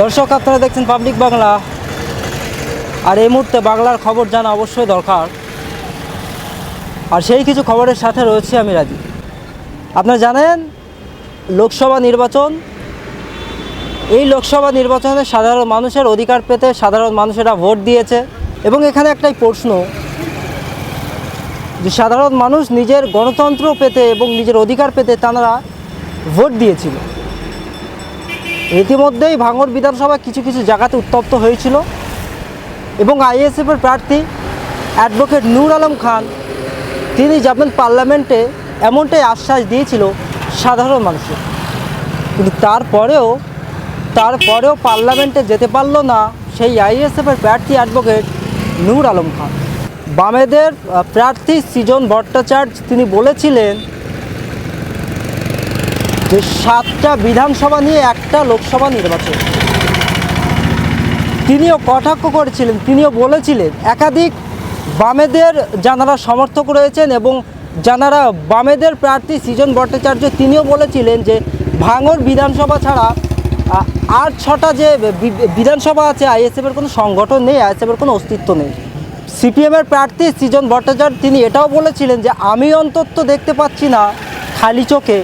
দর্শক, আপনারা দেখছেন পাবলিক বাংলা আর এই মুহূর্তে বাংলার খবর জানা অবশ্যই দরকার। আর সেই কিছু খবরের সাথে রয়েছে আমি রাজি আপনারা জানেন, লোকসভা নির্বাচন, এই লোকসভা নির্বাচনে সাধারণ মানুষের অধিকার পেতে সাধারণ মানুষেরা ভোট দিয়েছে। এবং এখানে একটাই প্রশ্ন, যে সাধারণ মানুষ নিজের গণতন্ত্র পেতে এবং নিজের অধিকার পেতে তারা ভোট দিয়েছিল। ইতিমধ্যেই ভাঙর বিধানসভা কিছু কিছু জায়গাতে উত্তপ্ত হয়েছিল। এবং আইএসএফের প্রার্থী অ্যাডভোকেট নূর আলম খান, তিনি যাবেন পার্লামেন্টে, এমনটাই আশ্বাস দিয়েছিল সাধারণ মানুষের। কিন্তু তারপরেও তারপরেও পার্লামেন্টে যেতে পারল না সেই আইএসএফের প্রার্থী অ্যাডভোকেট নূর আলম খান। বামেদের প্রার্থী সৃজন ভট্টাচার্য, তিনি বলেছিলেন যে সাতটা বিধানসভা নিয়ে একটা লোকসভা নির্বাচন। তিনিও কটাক্ষ করেছিলেন, তিনিও বলেছিলেন, একাধিক বামেদের যারা সমর্থক রয়েছেন এবং যারা বামেদের প্রার্থী সৃজন ভট্টাচার্য, তিনিও বলেছিলেন যে ভাঙর বিধানসভা ছাড়া আর ছটা যে বিধানসভা আছে আইএসএফের কোনো সংগঠন নেই আইএসএফের কোনো অস্তিত্ব নেই। সিপিএমের প্রার্থী সৃজন ভট্টাচার্য, তিনি এটাও বলেছিলেন যে, আমি অন্তত দেখতে পাচ্ছি না খালি চোখে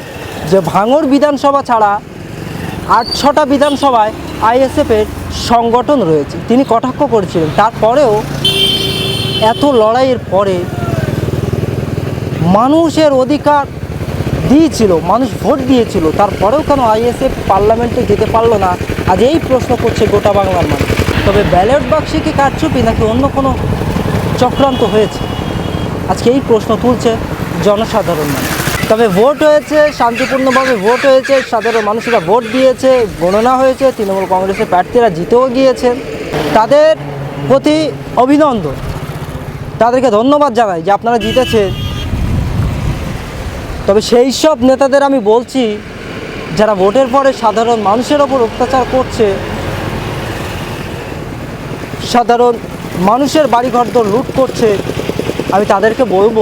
যে ভাঙর বিধানসভা ছাড়া আট ছটা বিধানসভায় আইএসএফের সংগঠন রয়েছে। তিনি কটাক্ষ করেছিলেন। তারপরেও এত লড়াইয়ের পরে মানুষের অধিকার দিয়েছিল, মানুষ ভোট দিয়েছিল। তারপরেও কেন আইএসএফ পার্লামেন্টে যেতে পারল না? আজ এই প্রশ্ন করছে গোটা বাংলার মানুষ। তবে ব্যালট বাক্সে কি কারচুপি নাকি অন্য কোনো চক্রান্ত হয়েছে? আজকে এই প্রশ্ন তুলছে জনসাধারণ মানুষ। তবে ভোট হয়েছে, শান্তিপূর্ণভাবে ভোট হয়েছে, সাধারণ মানুষেরা ভোট দিয়েছে, গণনা হয়েছে, তৃণমূল কংগ্রেসের প্রার্থীরা জিতেও গিয়েছেন। তাদের প্রতি অভিনন্দন। তাদেরকে ধন্যবাদ জানাই যে আপনারা জিতেছেন। তবে সেই সব নেতাদের আমি বলছি, যারা ভোটের পরে সাধারণ মানুষের ওপর অত্যাচার করছে, সাধারণ মানুষের বাড়িঘর দর লুট করছে, আমি তাদেরকে বলব,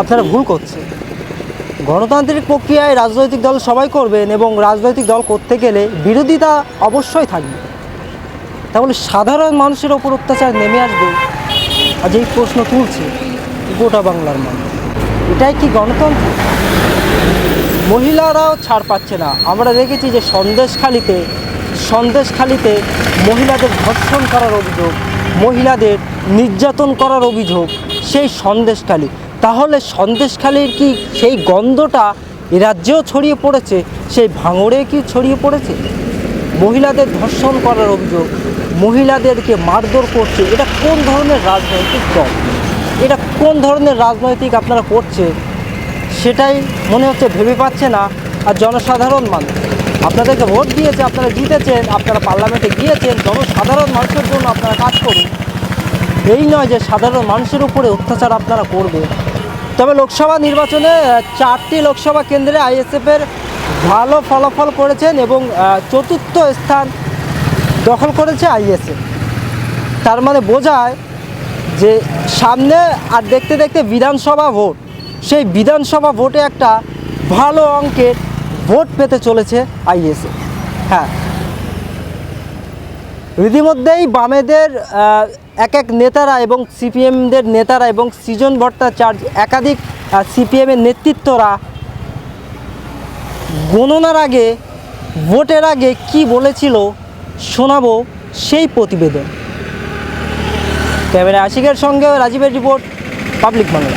আপনারা ভুল করছে গণতান্ত্রিক প্রক্রিয়ায় রাজনৈতিক দল সবাই করবেন এবং রাজনৈতিক দল করতে গেলে বিরোধিতা অবশ্যই থাকবে। তাহলে সাধারণ মানুষের ওপর অত্যাচার নেমে আসবে? আজ এই প্রশ্ন তুলছে গোটা বাংলার মানুষ। এটাই কি গণতন্ত্র? মহিলারাও ছাড় পাচ্ছে না। আমরা দেখেছি যে সন্দেশখালিতে সন্দেশখালিতে মহিলাদের ধর্ষণ করার অভিযোগ, মহিলাদের নির্যাতন করার অভিযোগ, সেই সন্দেশখালি। তাহলে সন্দেশখালির কি সেই গন্ধটা এ রাজ্যেও ছড়িয়ে পড়েছে? সেই ভাঙড়ে কি ছড়িয়ে পড়েছে? মহিলাদের ধর্ষণ করার অভিযোগ, মহিলাদেরকে মারধর করছে, এটা কোন ধরনের রাজনৈতিক দল? এটা কোন ধরনের রাজনৈতিক আপনারা করছে? সেটাই মনে হচ্ছে ভেবে পাচ্ছে না আর জনসাধারণ মানুষ। আপনাদেরকে ভোট দিয়েছে, আপনারা জিতেছেন, আপনারা পার্লামেন্টে গিয়েছেন, জনসাধারণ মানুষের জন্য আপনারা কাজ করুন। এই নয় যে সাধারণ মানুষের উপরে অত্যাচার আপনারা করবে তবে লোকসভা নির্বাচনে চারটি লোকসভা কেন্দ্রে আইএসএফের ভালো ফলাফল করেছেন এবং চতুর্থ স্থান দখল করেছে আইএসএফ। তার মানে বোঝায় যে সামনে আর দেখতে দেখতে বিধানসভা ভোট, সেই বিধানসভা ভোটে একটা ভালো অঙ্কের ভোট পেতে চলেছে আইএসএ হ্যাঁ। রীতিমধ্যেই বামেদের এক এক নেতারা এবং সিপিএমদের নেতারা এবং সৃজন ভট্টাচার্য একাধিক সিপিএমের নেতৃত্বরা গণনার আগে, ভোটের আগে কি বলেছিল শোনাবো সেই প্রতিবেদন। ক্যামেরা আশিকের সঙ্গে রাজীবের রিপোর্ট, পাবলিক বাংলা।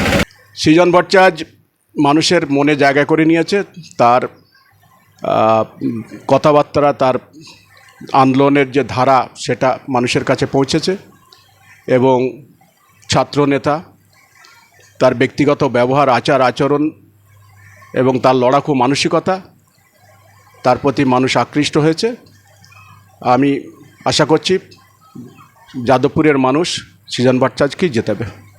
সৃজন ভট্টাচার্য মানুষের মনে জায়গা করে নিয়েছে, তার কথাবার্তা, তার আন্দোলনের যে ধারা, সেটা মানুষের কাছে পৌঁছেছে। এবং ছাত্রনেতা, তার ব্যক্তিগত ব্যবহার, আচার, আচরণ এবং তার লড়াকু মানসিকতা, তার প্রতি মানুষ আকৃষ্ট হয়েছে। আমি আশা করছি যাদবপুরের মানুষ, সৃজন ভট্টাচার্যকেই জেতাবে।